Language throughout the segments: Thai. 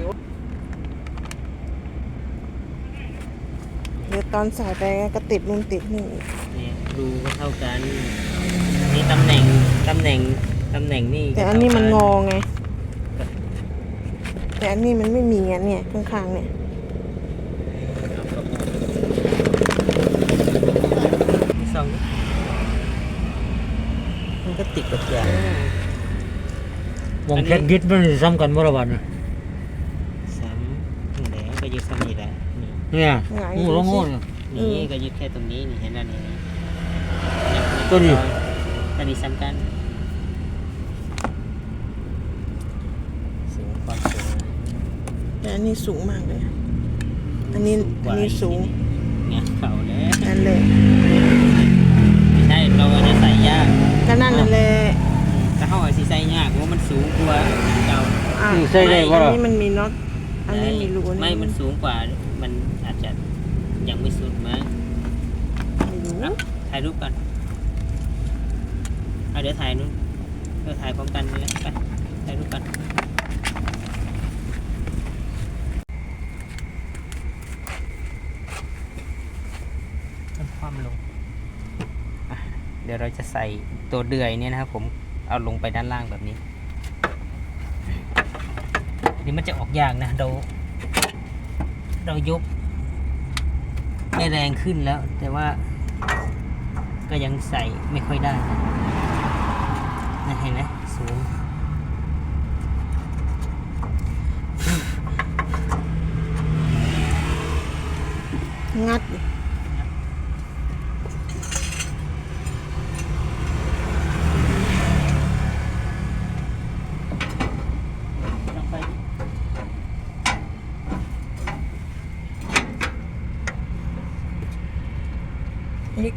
แล้วเดี๋ยวตอนใส่ไปก็ติดนู่นติดนี่อีกเนี่ยรูก็เท่ากันนี่ตำแหน่งตำแหน่งตำแหน่งนี่แต่อันนี้มันงอไง แต่อันนี้มันไม่มีอะเนี่ยข้างๆเนี่ยสองมันก็ติดกับอย่างวงแคทยึดมันซ้ำกันบ่ละวันน่ะ สามถึงแล้วก็ ยึดซ้ำนี่แหละนี่เนี่ยโอ้โหโง่เนี่ยนี่ก็ยึดแค่ตรงนี้นี่เห็นแล้วนี่นี่ตัวนี้ตัวนี้ซ้ำกันสูงความสูงแต่อันนี้สูงมากเลย อันนี้อันนี้สูงเนี่ยเข่าเลยนั่นเลยไม่ใช่เราจะใส่ยากก็นั่นั้นเลยถ้าเขาอาจจะใส่ยากเพราะมันสูงกว่าเก่าอะนี่ใส่ได้บ่อันล่ะนี้มันมีน็อต อันนี้มีรูไม่มันสูงกว่า มันอาจจะยังไม่สุดมั้งไม่รู้อะถ่ายรูปก่อนเอาเดี๋ยวถ่ายนู้นเออถ่ายพร้อมกันนี่แหละไปถ่ายรูปก่อนเอาความลงอะเดี๋ยวเราจะใส่ตัวเดือยเนี่ยนะครับผมเอาลงไปด้านล่างแบบนี้ นี่มันจะออกยากนะเรา เรายกไม่แรงขึ้นแล้ว แต่ว่าก็ยังใส่ไม่ค่อยได้นะนะเห็นไหมสูงงัดดิ ต้องไป นี่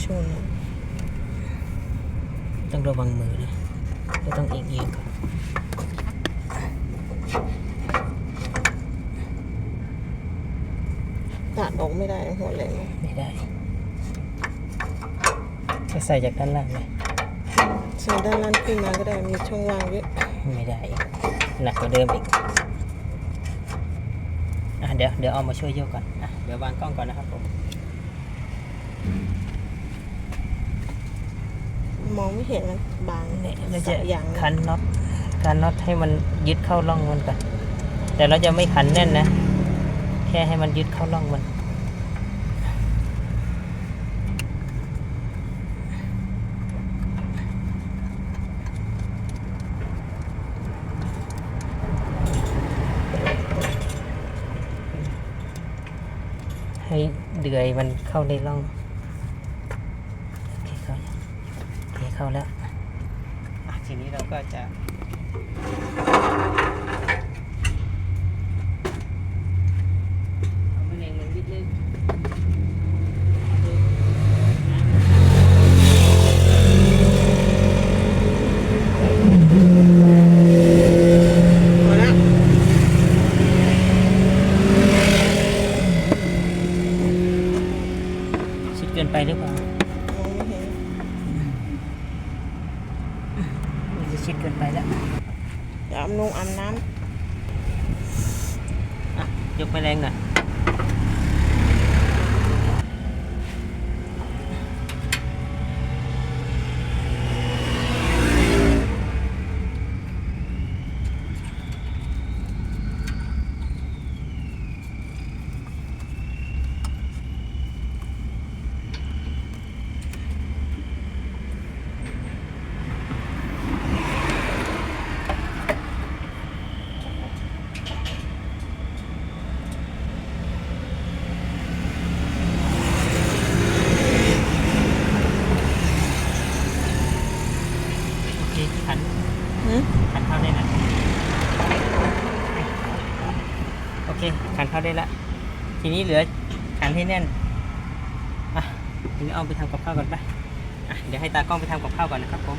มันโดนชนอะต้องระวังมือนะไม่ต้องเอียงๆก่อนตัดออกไม่ได้หัวแหลมไม่ได้ก็ใส่จากด้านล่างเลยใส่ด้านล่างขึ้นมาก็ได้มีช่องว่างเยอะไม่ได้อีกหนักกว่าเดิมอีกอะเดี๋ยวเดี๋ยวเอามาช่วยโยกก่อนอะเดี๋ยววางกล้องก่อนนะครับผม มองไม่เห็นมันบางเนี่ยเราจะยอย่างขันน็อตขันน็อตให้มันยึดเข้าร่องมันก่อนแต่เราจะไม่ขันแน่นนะ แค่ให้มันยึดเข้าร่องมันให้เดือยมันเข้าในร่อง แล้ว แล้วเดี๋ยวอาบนงอาบน้อะยกแมลงหน่อยโอเคขันำหืม ขันเข้าได้แล้วโอเคขันเข้าได้แล้วทีนี้เหลือขันให้แน่นอะทีนี้เอาไปทำกับข้าวก่อนไปอะเดี๋ยวให้ตากล้องไปทำกับข้าวก่อนนะครับผม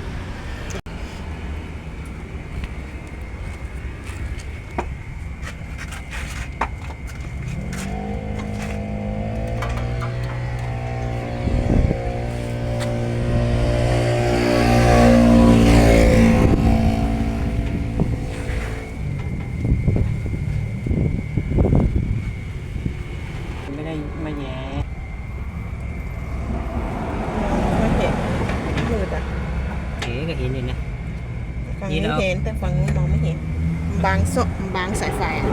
นี่นะ ฝั่ง นี่ นี้ เรา เห็นแต่ ฝั่งนู้นมองไม่เห็น บางโซบางสายไฟอะ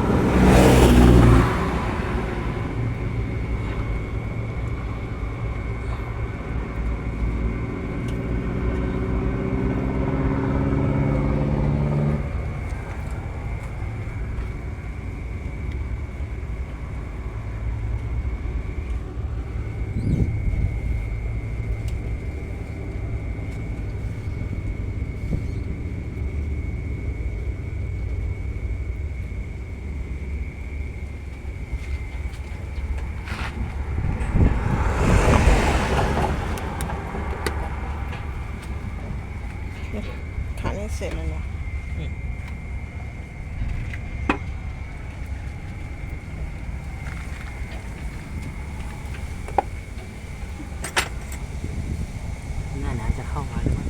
ขานี่เสร็จแล้วเหรอ หน้าหนาวจะเข้ามาแล้วมั้ง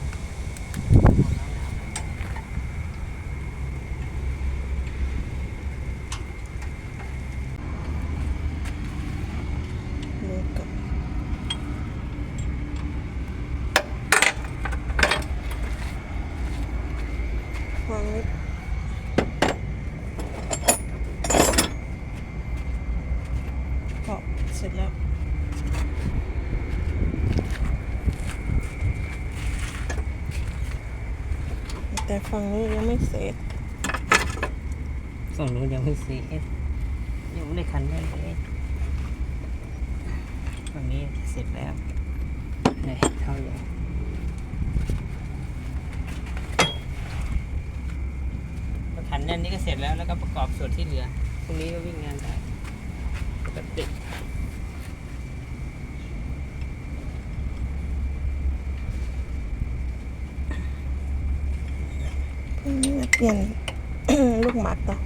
มือกับวางไว้ก็ เสร็จแล้วแต่ฝั่งนี้ยังไม่เสร็จฝั่งนู้นยังไม่เสร็จยังไม่ได้คันแน่นเลยฝั่งนี้เสร็จแล้วเนี่ยเท่าอย่าขันแน่นนี้ก็เสร็จแล้วแล้วก็ประกอบส่วนที่เหลือพรุ่งนี้ก็วิ่งงานได้ปกติ พรุ่งนี้มา เปลี่ยนลูกหมากเนาะ